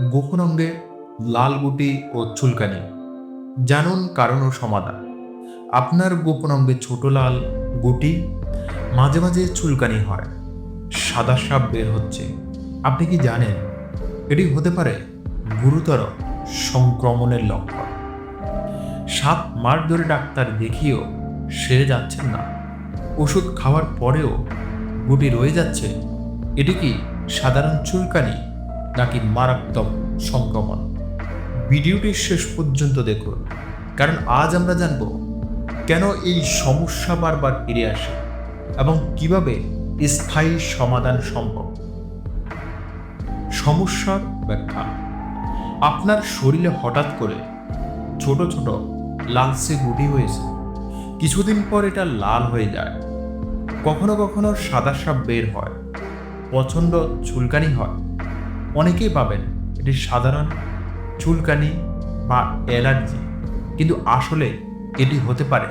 গোপন অঙ্গে লাল গুটি ও চুলকানি। জানুন কারণ ও সমাধান। আপনার গোপন অঙ্গে ছোট লাল গুটি, মাঝে মাঝে চুলকানি হয়। সাদা সাপ বের হচ্ছে। আপনি কি জানেন, এটি হতে পারে গুরুতর সংক্রমণের লক্ষণ। সাত মাস ধরে ডাক্তার দেখিয়েও সেরে যাচ্ছেন না। ওষুধ খাওয়ার পরেও গুটি রয়ে যাচ্ছে। এটি কি সাধারণ চুলকানি? নাকি মারাত্মক সংক্রমণ? ভিডিওটি শেষ পর্যন্ত দেখুন, কারণ আজ আমরা জানব কেন এই সমস্যা বারবার ফিরে আসে এবং কীভাবে স্থায়ী সমাধান সম্ভব। সমস্যার ব্যাখ্যা। আপনার শরীরে হঠাৎ করে ছোট ছোট লালচে গুটি হয়েছে। কিছুদিন পর এটা লাল হয়ে যায়। কখনো কখনো সাদা সাপ বের হয়, প্রচণ্ড চুলকানি হয়। অনেকেই পাবেন। এটি সাধারণ, চুলকানি বা অ্যালার্জি। কিন্তু আসলে এটি হতে পারে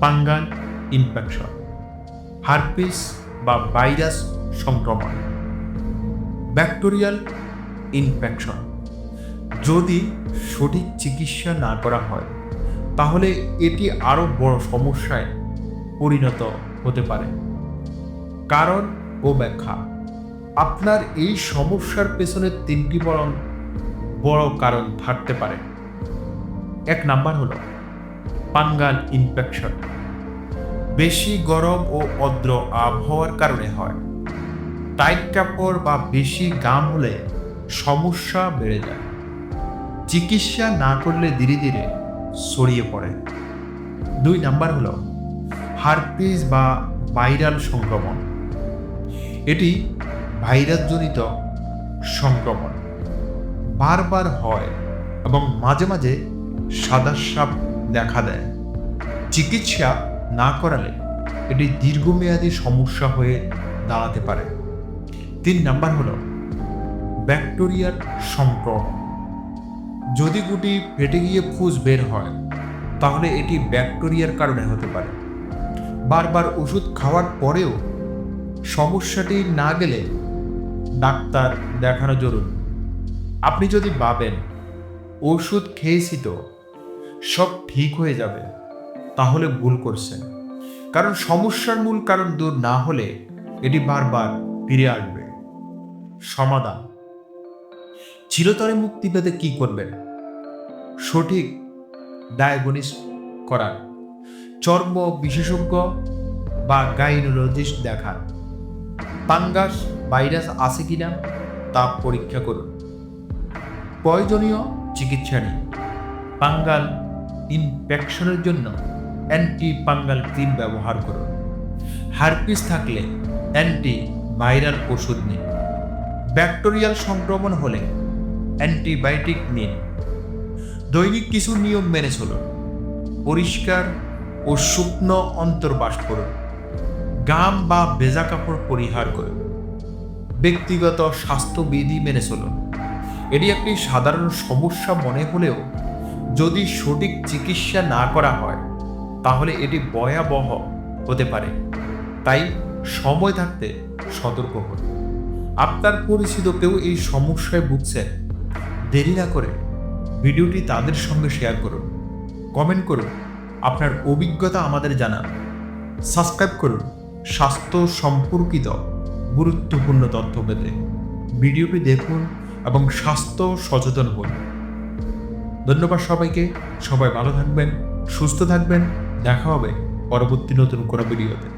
পাঙ্গাল ইনফেকশন, হারপিস বা ভাইরাস সংক্রমণ, ব্যাকটেরিয়াল ইনফেকশন। যদি সঠিক চিকিৎসা না করা হয়, তাহলে এটি আরও বড় সমস্যায় পরিণত হতে পারে। কারণ ও ব্যাখ্যা। আপনার এই সমস্যার পেছনে তিনটি বড় বড় কারণ থাকতে পারে। এক নাম্বার হলো পাঙ্গাল ইনফেকশন। বেশি গরম ও অদ্র আবহাওয়ার কারণে হয়। টাইট কাপড় বা বেশি গাম হলে সমস্যা বেড়ে যায়। চিকিৎসা না করলে ধীরে ধীরে ছড়িয়ে পড়ে। দুই নাম্বার হলো হারপিস বা ভাইরাল সংক্রমণ। এটি ভাইরাসজনিত সংক্রমণ। বারবার হয় এবং মাঝে মাঝে সাদা সাপ দেখা দেয়। চিকিৎসা না করালে এটি দীর্ঘমেয়াদী সমস্যা হয়ে দাঁড়াতে পারে। তিন নাম্বার হলো ব্যাকটেরিয়ার সংক্রমণ। যদি গুটি ফেটে গিয়ে ফুস বের হয়, তাহলে এটি ব্যাকটেরিয়ার কারণে হতে পারে। বারবার ওষুধ খাওয়ার পরেও সমস্যাটি না গেলে ডাক্তার দেখানো জরুরি। আপনি যদি ভাবেন ওষুধ খেয়েছি তো, সব ঠিক হয়ে যাবে, তাহলে ভুল করছেন। কারণ সমস্যার মূল কারণ দূর না হলে এটি বারবার ফিরে আসবে। সমাধান। চিরতরে মুক্তি পেতে কি করবেন? সঠিক ডায়াগনিস করার। চর্ম বিশেষজ্ঞ বা গাইনোলজিস্ট দেখান। পাঙ্গাস ভাইরাস আছে কিনা তা পরীক্ষা করুন। প্রয়োজনীয় চিকিৎসা নিন। পাঙ্গাল ইনফেকশনের জন্য অ্যান্টি পাঙ্গাল ক্রিম ব্যবহার করুন। হারপিস থাকলে অ্যান্টি ভাইরাল ওষুধ নিন। ব্যাকটেরিয়াল সংক্রমণ হলে অ্যান্টিবায়োটিক নিন। দৈনিক কিছু নিয়ম মেনে চলুন। পরিষ্কার ও শুকনো অন্তর্বাস করুন। গাম বা ভেজা কাপড় পরিহার করুন। ব্যক্তিগত স্বাস্থ্যবিধি মেনে চলুন। এটি একটি সাধারণ সমস্যা মনে হলেও যদি সঠিক চিকিৎসা না করা হয়, তাহলে এটি ভয়াবহ হতে পারে। তাই সময় থাকতে সতর্ক হন। আপনার পরিচিত কেউ এই সমস্যায় ভুগছেন, দেরি না করে ভিডিওটি তাদের সঙ্গে শেয়ার করুন। কমেন্ট করুন, আপনার অভিজ্ঞতা আমাদের জানান। সাবস্ক্রাইব করুন, স্বাস্থ্য সম্পর্কিত গুরুত্বপূর্ণ তথ্য পেতে। ভিডিওটি দেখুন এবং স্বাস্থ্য সচেতন হন। ধন্যবাদ সবাইকে। সবাই ভালো থাকবেন, সুস্থ থাকবেন। দেখা হবে পরবর্তী নতুন কোনো ভিডিওতে।